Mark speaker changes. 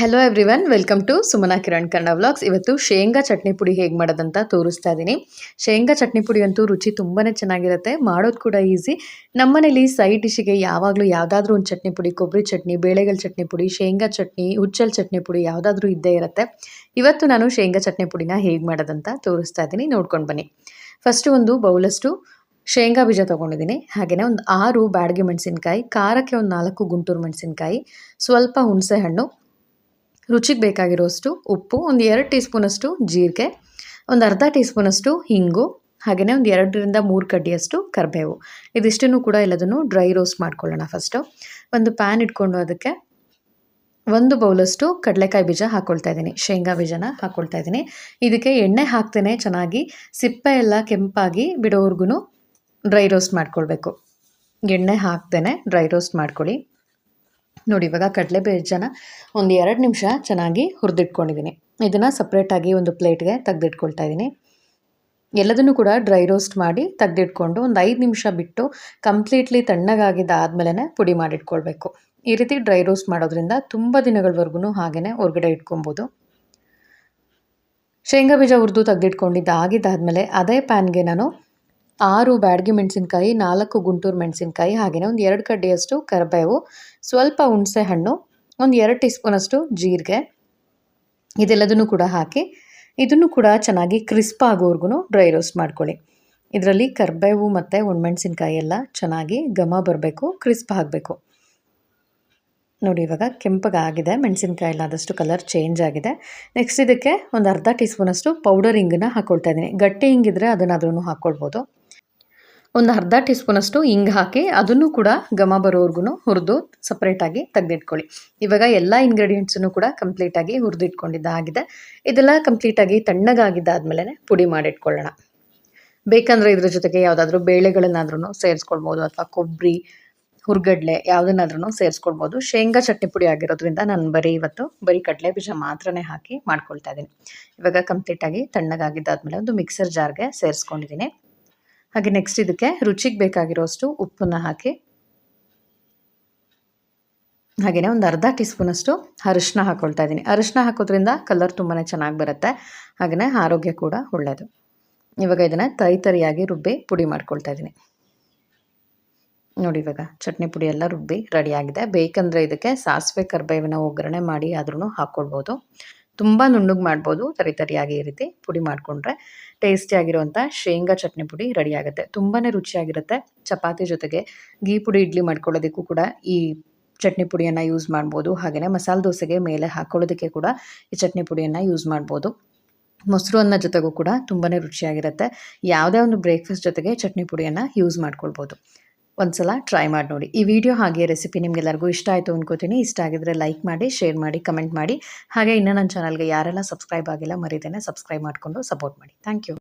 Speaker 1: Hello everyone welcome to Sumana Kiran Kannada vlogs ಇವತ್ತು ಶೇಂಗಾ ಚಟ್ನಿ ಪುಡಿ ಹೇಗೆ ಮಾಡೋದಂತ ತೋರಿಸ್ತಾ ಇದ್ದೀನಿ ಶೇಂಗಾ ಚಟ್ನಿ ಪುಡಿ ಅಂತೂ ರುಚಿ ತುಂಬಾ ಚೆನ್ನಾಗಿರುತ್ತೆ, ಮಾಡೋದು ಕೂಡ ಈಸಿ ನಮ್ಮನೇಲಿ ಸೈಡ್ ಡಿಶ್ಗೆ ಯಾವಾಗಲೂ ಯಾವುದಾದ್ರೂ ಒಂದು ಚಟ್ನಿ ಪುಡಿ ಕೊಬ್ಬರಿ ಚಟ್ನಿ, ಬೇಳೆಗಳ ಚಟ್ನಿ ಪುಡಿ, ಶೇಂಗಾ ಚಟ್ನಿ, ಹುಚ್ಚಲ್ ಚಟ್ನಿ ಪುಡಿ ಯಾವುದಾದ್ರೂ ಇದ್ದೇ ಇರುತ್ತೆ. ಇವತ್ತು ನಾನು ಶೇಂಗಾ ಚಟ್ನಿ ಪುಡಿನ ಹೇಗೆ ಮಾಡೋದಂತ ತೋರಿಸ್ತಾ ಇದ್ದೀನಿ ನೋಡ್ಕೊಂಡು ಬನ್ನಿ. ಫಸ್ಟು ಒಂದು ಬೌಲಷ್ಟು ಶೇಂಗಾ ಬೀಜ ತೊಗೊಂಡಿದ್ದೀನಿ ಹಾಗೆಯೇ ಒಂದು ಆರು ಬ್ಯಾಡಗಿ ಮೆಣಸಿನ್ಕಾಯಿ, ಖಾರಕ್ಕೆ ಒಂದು ನಾಲ್ಕು ಗುಂಟೂರು ಮೆಣಸಿನ್ಕಾಯಿ, ಸ್ವಲ್ಪ ಹುಣಸೆ ಹಣ್ಣು ರುಚಿಗೆ ಬೇಕಾಗಿರೋಷ್ಟು ಉಪ್ಪು, ಒಂದು ಎರಡು ಟೀ ಸ್ಪೂನಷ್ಟು ಜೀರಿಗೆ, ಒಂದು ಅರ್ಧ ಟೀ ಸ್ಪೂನಷ್ಟು ಹಿಂಗು ಹಾಗೆಯೇ ಒಂದು ಎರಡರಿಂದ ಮೂರು ಕಡ್ಡಿಯಷ್ಟು ಕರಿಬೇವು. ಇದಿಷ್ಟನ್ನು ಕೂಡ ಎಲ್ಲದನ್ನು ಡ್ರೈ ರೋಸ್ಟ್ ಮಾಡ್ಕೊಳ್ಳೋಣ ಫಸ್ಟು. ಒಂದು ಪ್ಯಾನ್ ಇಟ್ಕೊಂಡು ಅದಕ್ಕೆ ಒಂದು ಬೌಲಷ್ಟು ಕಡಲೆಕಾಯಿ ಬೀಜ ಹಾಕ್ಕೊಳ್ತಾ ಇದ್ದೀನಿ. ಶೇಂಗಾ ಬೀಜನ ಹಾಕ್ಕೊಳ್ತಾ ಇದ್ದೀನಿ. ಇದಕ್ಕೆ ಎಣ್ಣೆ ಹಾಕ್ತೇನೆ ಚೆನ್ನಾಗಿ. ಸಿಪ್ಪೆ ಎಲ್ಲ ಕೆಂಪಾಗಿ ಬಿಡೋವರೆಗೂ ಡ್ರೈ ರೋಸ್ಟ್ ಮಾಡ್ಕೊಳ್ಬೇಕು. ಎಣ್ಣೆ ಹಾಕ್ತೇನೆ, ಡ್ರೈ ರೋಸ್ಟ್ ಮಾಡ್ಕೊಳ್ಳಿ. ನೋಡಿ, ಇವಾಗ ಕಡಲೆ ಬೀಜನ ಒಂದು ಎರಡು ನಿಮಿಷ ಚೆನ್ನಾಗಿ ಹುರಿದಿಟ್ಕೊಂಡಿದ್ದೀನಿ ಇದನ್ನು ಸಪ್ರೇಟಾಗಿ ಒಂದು ಪ್ಲೇಟ್ಗೆ ತೆಗೆದಿಟ್ಕೊಳ್ತಾ ಇದ್ದೀನಿ ಎಲ್ಲದನ್ನು ಕೂಡ ಡ್ರೈ ರೋಸ್ಟ್ ಮಾಡಿ ತೆಗೆದಿಟ್ಕೊಂಡು ಒಂದು ಐದು ನಿಮಿಷ ಬಿಟ್ಟು ಕಂಪ್ಲೀಟ್ಲಿ ತಣ್ಣಗಾಗಿದ್ದಾದಮೇಲೆ ಪುಡಿ ಮಾಡಿಟ್ಕೊಳ್ಬೇಕು. ಈ ರೀತಿ ಡ್ರೈ ರೋಸ್ಟ್ ಮಾಡೋದ್ರಿಂದ ತುಂಬ ದಿನಗಳವರೆಗೂ ಹಾಗೆಯೇ ಹೊರಗಡೆ ಇಟ್ಕೊಬೋದು ಶೇಂಗಾ ಬೀಜ ಹುರಿದು ತೆಗೆದಿಟ್ಕೊಂಡಿದ್ದ ಆಗಿದ್ದಾದಮೇಲೆ ಅದೇ ಪ್ಯಾನ್ಗೆ ನಾನು ಆರು ಬ್ಯಾಡಗಿ ಮೆಣಸಿನ್ಕಾಯಿ, ನಾಲ್ಕು ಗುಂಟೂರು ಮೆಣಸಿನ್ಕಾಯಿ ಹಾಗೆಯೇ ಒಂದು ಎರಡು ಕಡ್ಡಿಯಷ್ಟು ಕರಿಬೇವು, ಸ್ವಲ್ಪ ಹುಣಸೆ ಹಣ್ಣು, ಒಂದು ಎರಡು ಟೀ ಸ್ಪೂನಷ್ಟು ಜೀರಿಗೆ. ಇದೆಲ್ಲದನ್ನು ಕೂಡ ಹಾಕಿ, ಇದನ್ನು ಕೂಡ ಚೆನ್ನಾಗಿ ಕ್ರಿಸ್ಪ್ ಆಗೋವರೆಗೂ ಡ್ರೈ ರೋಸ್ಟ್ ಮಾಡ್ಕೊಳ್ಳಿ. ಇದರಲ್ಲಿ ಕರಿಬೇವು ಮತ್ತು ಒಣಮೆಣಸಿನ್ಕಾಯಿ ಎಲ್ಲ ಚೆನ್ನಾಗಿ ಘಮ ಬರಬೇಕು, ಕ್ರಿಸ್ಪ್ ಆಗಬೇಕು. ನೋಡಿ, ಇವಾಗ ಕೆಂಪಗಾಗಿದೆ ಮೆಣಸಿನ್ಕಾಯಿ ಆದಷ್ಟು ಕಲರ್ ಚೇಂಜ್ ಆಗಿದೆ. ನೆಕ್ಸ್ಟ್ ಇದಕ್ಕೆ ಒಂದು ಅರ್ಧ ಟೀ ಸ್ಪೂನಷ್ಟು ಪೌಡರ್ ಹಿಂಗನ್ನು ಹಾಕ್ಕೊಳ್ತಾ ಇದ್ದೀನಿ ಗಟ್ಟಿ ಹಿಂಗಿದ್ರೆ ಅದನ್ನಾದ್ರೂ ಹಾಕ್ಕೊಳ್ಬೋದು ಒಂದು ಅರ್ಧ ಟೀ ಸ್ಪೂನಷ್ಟು ಹಿಂಗೆ ಹಾಕಿ ಅದನ್ನು ಕೂಡ ಗಮ ಬರೋವರೆಗೂ ಹುರಿದು ಸಪ್ರೇಟಾಗಿ ತೆಗೆದಿಟ್ಕೊಳ್ಳಿ. ಇವಾಗ ಎಲ್ಲ ಇಂಗ್ರೀಡಿಯೆಂಟ್ಸನ್ನು ಕೂಡ ಕಂಪ್ಲೀಟಾಗಿ ಹುರಿದಿಟ್ಕೊಂಡಿದ್ದಾಗಿದೆ ಇದೆಲ್ಲ ಕಂಪ್ಲೀಟಾಗಿ ತಣ್ಣಗಾಗಿದ್ದಾದ್ಮೇಲೆ ಪುಡಿ ಮಾಡಿಟ್ಕೊಳ್ಳೋಣ. ಬೇಕಂದರೆ ಇದ್ರ ಜೊತೆಗೆ ಯಾವುದಾದ್ರೂ ಬೇಳೆಗಳನ್ನಾದ್ರೂ ಸೇರಿಸ್ಕೊಳ್ಬೋದು ಅಥವಾ ಕೊಬ್ಬರಿ ಹುರ್ಗಡ್ಲೆ ಯಾವುದನ್ನಾದ್ರೂ ಸೇರಿಸ್ಕೊಳ್ಬೋದು. ಶೇಂಗಾ ಚಟ್ನಿ ಪುಡಿ ಆಗಿರೋದ್ರಿಂದ ನಾನು ಬರೀ ಇವತ್ತು ಬರೀ ಕಡಲೆ ಬೀಜ ಮಾತ್ರನೇ ಹಾಕಿ ಮಾಡ್ಕೊಳ್ತಾ ಇದ್ದೀನಿ. ಇವಾಗ ಕಂಪ್ಲೀಟಾಗಿ ತಣ್ಣಗಾಗಿದ್ದಾದ್ಮೇಲೆ ಒಂದು ಮಿಕ್ಸರ್ ಜಾರ್ಗೆ ಸೇರಿಸ್ಕೊಂಡಿದ್ದೀನಿ. ಹಾಗೆ ನೆಕ್ಸ್ಟ್ ಇದಕ್ಕೆ ರುಚಿಗೆ ಬೇಕಾಗಿರೋಷ್ಟು ಉಪ್ಪನ್ನು ಹಾಕಿ. ಹಾಗೆಯೇ ಒಂದು ಅರ್ಧ ಟೀ ಸ್ಪೂನಷ್ಟು ಅರಿಶಿನ ಹಾಕ್ಕೊಳ್ತಾ ಇದ್ದೀನಿ. ಅರಿಶಿನ ಹಾಕೋದ್ರಿಂದ ಕಲರ್ ತುಂಬಾ ಚೆನ್ನಾಗಿ ಬರುತ್ತೆ. ಹಾಗೆಯೇ ಆರೋಗ್ಯ ಕೂಡ ಒಳ್ಳೆಯದು ಇವಾಗ ಇದನ್ನು ತರಿ ತರಿಯಾಗಿ ರುಬ್ಬಿ ಪುಡಿ ಮಾಡ್ಕೊಳ್ತಾ ಇದ್ದೀನಿ. ನೋಡಿ ಇವಾಗ ಚಟ್ನಿ ಪುಡಿ ಎಲ್ಲ ರುಬ್ಬಿ ರೆಡಿಯಾಗಿದೆ ಬೇಕಂದರೆ ಇದಕ್ಕೆ ಸಾಸಿವೆ, ಕರ್ಬೇವಿನ ಒಗ್ಗರಣೆ ಮಾಡಿ ಆದ್ರೂ ಹಾಕ್ಕೊಳ್ಬೋದು ತುಂಬ ನುಣ್ಣಗೆ ಮಾಡ್ಬೋದು, ತರಿ ತರಿಯಾಗಿ ಈ ರೀತಿ ಪುಡಿ ಮಾಡಿಕೊಂಡ್ರೆ ಟೇಸ್ಟಿಯಾಗಿರುವಂಥ ಶೇಂಗಾ ಚಟ್ನಿ ಪುಡಿ ರೆಡಿ ಆಗುತ್ತೆ. ತುಂಬಾ ರುಚಿಯಾಗಿರುತ್ತೆ. ಚಪಾತಿ ಜೊತೆಗೆ ಗೀ ಪುಡಿ ಇಡ್ಲಿ ಮಾಡ್ಕೊಳ್ಳೋದಕ್ಕೂ ಕೂಡ ಈ ಚಟ್ನಿ ಪುಡಿಯನ್ನು ಯೂಸ್ ಮಾಡ್ಬೋದು. ಹಾಗೆಯೇ ಮಸಾಲೆ ದೋಸೆಗೆ ಮೇಲೆ ಹಾಕ್ಕೊಳ್ಳೋದಕ್ಕೆ ಕೂಡ ಈ ಚಟ್ನಿ ಪುಡಿಯನ್ನು ಯೂಸ್ ಮಾಡ್ಬೋದು. ಮೊಸರು ಅನ್ನ ಜೊತೆಗೂ ಕೂಡ ತುಂಬಾ ರುಚಿಯಾಗಿರುತ್ತೆ. ಯಾವುದೇ ಒಂದು ಬ್ರೇಕ್ಫಾಸ್ಟ್ ಜೊತೆಗೆ ಚಟ್ನಿ ಪುಡಿಯನ್ನು ಯೂಸ್ ಮಾಡ್ಕೊಳ್ಬೋದು. ಒಂದ್ಸಲ ಟ್ರೈ ಮಾಡಿ ನೋಡಿ. ಈ ವಿಡಿಯೋ ಹಾಗೆ ರೆಸಿಪಿ ನಿಮಗೆಲ್ಲರಿಗೂ ಇಷ್ಟ ಆಯಿತು ಅನ್ಕೋತೀನಿ. ಇಷ್ಟ ಆಗಿದ್ರೆ ಲೈಕ್ ಮಾಡಿ ಶೇರ್ ಮಾಡಿ ಕಮೆಂಟ್ ಮಾಡಿ. ಹಾಗೆ ಇನ್ನೂ ನನ್ನ ಚಾನಲ್ಗೆ ಯಾರೆಲ್ಲ ಸಬ್ಸ್ಕ್ರೈಬ್ ಆಗಿಲ್ಲ ಮರಿದೇನೆ ಸಬ್ಸ್ಕ್ರೈಬ್ ಮಾಡಿಕೊಂಡು ಸಪೋರ್ಟ್ ಮಾಡಿ. Thank you